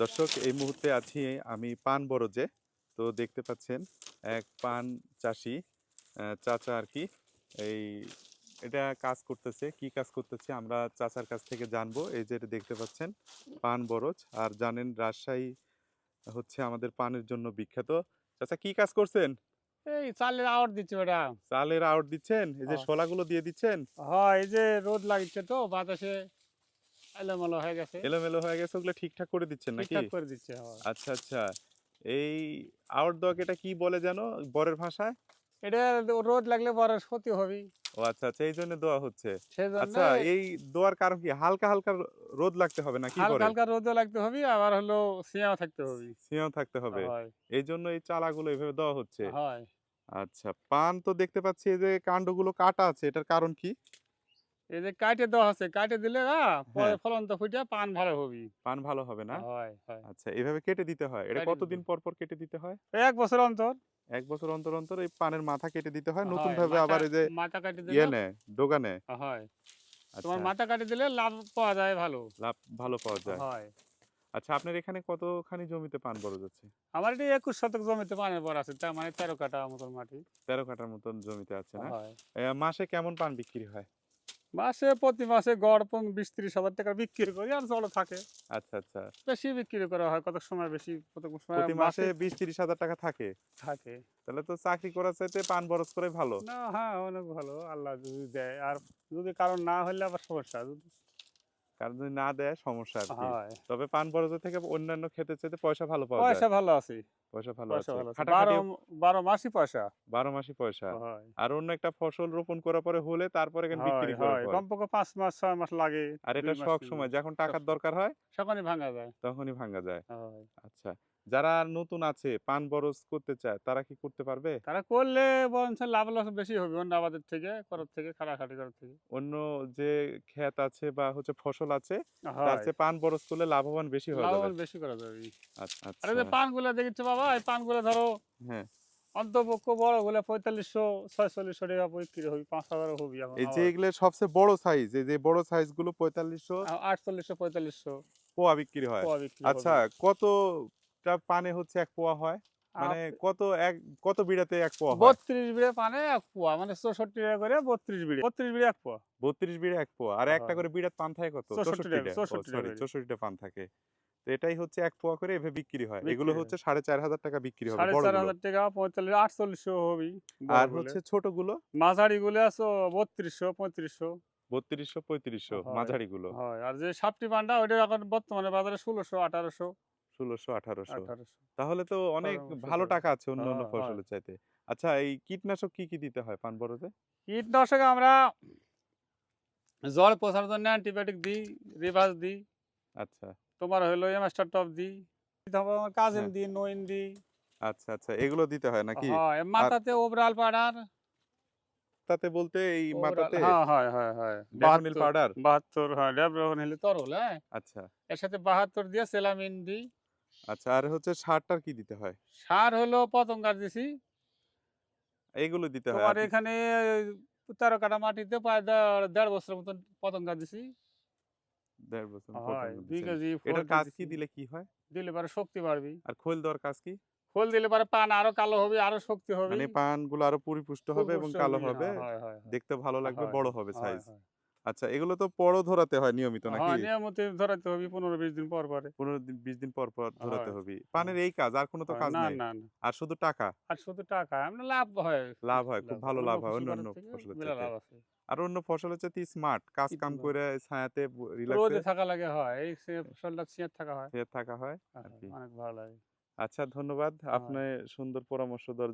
দর্শক এই মুহূর্তে আছি আমি পান বরজে। তো দেখতে পাচ্ছেন এক পান চাষি চাচা আর কি। এই এটা কাজ করতেছে। কি কাজ করতেছে আমরা চাচার কাছ থেকে জানব। এই যে এটা দেখতে পাচ্ছেন পান বরজ। আর জানেন রাজশাহী হচ্ছে আমাদের পানের জন্য বিখ্যাত। চাচা কি কাজ করছেন? এই চালের আওয়ার দিচ্ছে ওটা চালের আউট দিচ্ছেন? এই যে হ্যাঁ। শোলাগুলো দিয়ে দিচ্ছেন? হ্যাঁ এই যে রোদ লাগছে তো বাতাসে। এলোমেলো হয়ে গেছে। এলোমেলো হয়ে গেছে ওগুলো ঠিকঠাক করে দিচ্ছেন নাকি? ঠিকঠাক করে দিচ্ছে হয়। আচ্ছা আচ্ছা। এই এটা কি বলে জানো বরের ভাষায়? এটা রোদ লাগলে বড় ক্ষতি হবে ও আচ্ছা আচ্ছা এই জন্য দোয়া হচ্ছে। আচ্ছা এই দোয়ার কারণ কি? হালকা হালকা রোদ লাগতে হবে না কি করে? হালকা হালকা রোদও লাগতে হবে আবার হলো সিয়াও থাকতে হবে। সিঁয়াও থাকতে হবে। এই জন্য এই চালাগুলো এইভাবে দেওয়া হচ্ছে। হয়। আচ্ছা পান তো দেখতে পাচ্ছি এই যে কাণ্ডগুলো কাটা আছে এটার কারণ কি? এই যে কাটে দেওয়া আছে কাটে দিলে হ্যাঁ পরে হ্যাঁ। ফলন তো ফুটে পান ভালো হবে। পান ভালো হবে না? হয় হয়। আচ্ছা এভাবে কেটে দিতে হয়? এটা কতদিন পর পর কেটে দিতে হয়? এক বছর অন্তর। এক বছর অন্তর অন্তর এই পানের মাথা কেটে দিতে হয়? নতুন ভাবে আবার এই যে মাথা কাটে ইয়ে দিলে নেয় ডোগা নেয়? হয়। আচ্ছা। তোমার মাথা কাটে দিলে লাভ পাওয়া যায় ভালো। লাভ ভালো পাওয়া যায়। হয়। আচ্ছা আপনার এখানে কতখানি জমিতে পান বড় যাচ্ছে? আমার এটা একুশ শতক জমিতে পানের পর আছে তার মানে তেরো কাটা মতন মাটি। তেরো কাঠার মতন জমিতে আছে না? মাসে কেমন পান বিক্রি হয়? মাসে প্রতি মাসে গড় পং বিশ ত্রিশ হাজার টাকা বিক্রি করি আর জল থাকে। আচ্ছা আচ্ছা। বেশি বিক্রি করা হয় কত সময় বেশি কত সময় প্রতি মাসে বিশ ত্রিশ হাজার টাকা থাকে। থাকে। তাহলে তো চাকরি করার চাইতে পান বরজ করে ভালো। না হ্যাঁ অনেক ভালো আল্লাহ যদি দেয়। আর যদি কারণ না হলে আবার সমস্যা। যদি কারণ যদি না দেয় সমস্যা আর কি তবে পান বরজ থেকে অন্যান্য খেতে চাইতে পয়সা ভালো পাওয়া যায়। পয়সা ভালো আছে। পয়সা ভালো আছে। বারো বারো মাসই পয়সা। বারো মাসই পয়সা। আর অন্য একটা ফসল রোপণ করার পরে হলে তারপরে হয়, বিক্রি হয়। কমপক্ষে পাঁচ মাস ছয় মাস লাগে। আর এটা সব সময়। যখন টাকার দরকার হয় তখনই ভাঙা যায়। তখনই ভাঙা যায়। আচ্ছা। যারা নতুন আছে পান বরজ করতে চায় তারা কি করতে পারবে? তারা করলে বরঞ্চ লাভ লস বেশি হবে অন্য আমাদের থেকে করার থেকে খাটাখাটি করার থেকে। অন্য যে ক্ষেত আছে বা হচ্ছে ফসল আছে তার চেয়ে পান বরজ করলে লাভবান বেশি যাবে। লাভবান বেশি করা যাবে। আচ্ছা আরে যে আচ্ছা। পানগুলো দেখেছ বাবা এই পানগুলো ধরো হ্যাঁ। অন্তপক্ষ বড়গুলো পঁয়তাল্লিশশো ছয়চল্লিশশো টাকা বিক্রি হবে পাঁচ হাজারও হবে এই যে এগুলো সবচেয়ে বড় সাইজ এই যে বড় সাইজগুলো পঁয়তাল্লিশশো আটচল্লিশশো পঁয়তাল্লিশশো। পোয়া বিক্রি হয়। পোয়া বিক্রি কতটা পানে হচ্ছে এক পোয়া হয়। মানে কত এক কত বিড়াতে এক পোয়া হয়? বত্রিশ বিড়ে পানে এক পোয়া মানে চৌষট্টি টাকা করে বত্রিশ বিড়ে বত্রিশ বিড়ে এক পোয়া। বত্রিশ বিড়ে এক পোয়া আর একটা করে বিড়াত পান থাকে কত? 64 চৌষট্টিটা টাকা, 64 টাকা। পান থাকে। তো এটাই হচ্ছে এক পোয়া করে এভাবে বিক্রি হয়। এগুলো হচ্ছে সাড়ে চার হাজার টাকা বিক্রি হবে চার হাজার টাকা পঁয়তাল্লিশ আটচল্লিশশো হবে আর হচ্ছে ছোটগুলো? মাঝারি গুলো আছে বত্রিশশো পঁয়ত্রিশশো। বত্রিশশো পঁয়ত্রিশশো। মাঝারি গুলো হয়। আর যে সাপটি পানটা ওইটা এখন বর্তমানে বাজারে ষোলোশো আঠারোশো। ষোলোশো আঠারোশো। তাহলে তো অনেক ভালো টাকা আছে অন্য অন্য হ্যাঁ, ফসলের চাইতে। আচ্ছা এই কীটনাশক কি কি দিতে হয় পান বড়তে কীটনাশক আমরা জল পোষার জন্য অ্যান্টিবায়োটিক দিই রিভার্স দিই। আচ্ছা। তোমার হলো এমাস্টার টপ দিই। কাজেন হ্যাঁ। দিই নইন দিই। আচ্ছা আচ্ছা এগুলো দিতে হয় নাকি? হয় মাথাতে ওভারঅল পাউডার। তাতে বলতে এই মাথাতে হ্যাঁ হয় হয় হয়। পাউডার? বাহাত্তর হ্যাঁ ডেভলপন হলে তরল হ্যাঁ। আচ্ছা। এর সাথে বাহাত্তর দিয়ে সেলামিন দিই। আচ্ছা আর হচ্ছে সারটার কি দিতে হয়? সার হলো পতঙ্গার দিছি এইগুলো দিতে হয় আর এখানে তেরো কাটা মাটিতে প্রায় দেড়- বছরের মতন পতঙ্গা দিছি দেড় বছর দুই কেজি এটার কাজ কি দিলে কি হয়? দিলে পরে শক্তি বাড়বি। আর খোল দেওয়ার কাজ কি? ফুল দিলে পরে পান আরও কালো হবে আরও শক্তি হবে। মানে পানগুলো আরও পরিপুষ্ট হবে এবং কালো হবে। হয়। দেখতে ভালো লাগবে বড় হবে সাইজ। আচ্ছা এগুলো তো পরও ধরাতে হয় নিয়মিত নাকি? হ্যাঁ, নিয়মিত ধরাতে হবে পনেরো বিশ দিন পর পরে। পনেরো দিন বিশ দিন পর পর ধরাতে হবে। পানের এই কাজ আর কোনো তো কাজ নেই? না না। আর শুধু টাকা? আর শুধু টাকা এমনি লাভ হয় লাভ হয় খুব ভালো লাভ হয় ফসল করার থেকে ফসলের আছে। আর অন্য ফসলের চাইতে স্মার্ট কাজ কাম করে ছায়াতে রোদে রিল্যাক্সে থাকা লাগে হয় এই ফসলটা ছিঁড়ে থাকা হয়। থাকা হয় অনেক ভালো লাগে। আচ্ছা ধন্যবাদ। আপনি সুন্দর পরামর্শ দেওয়ার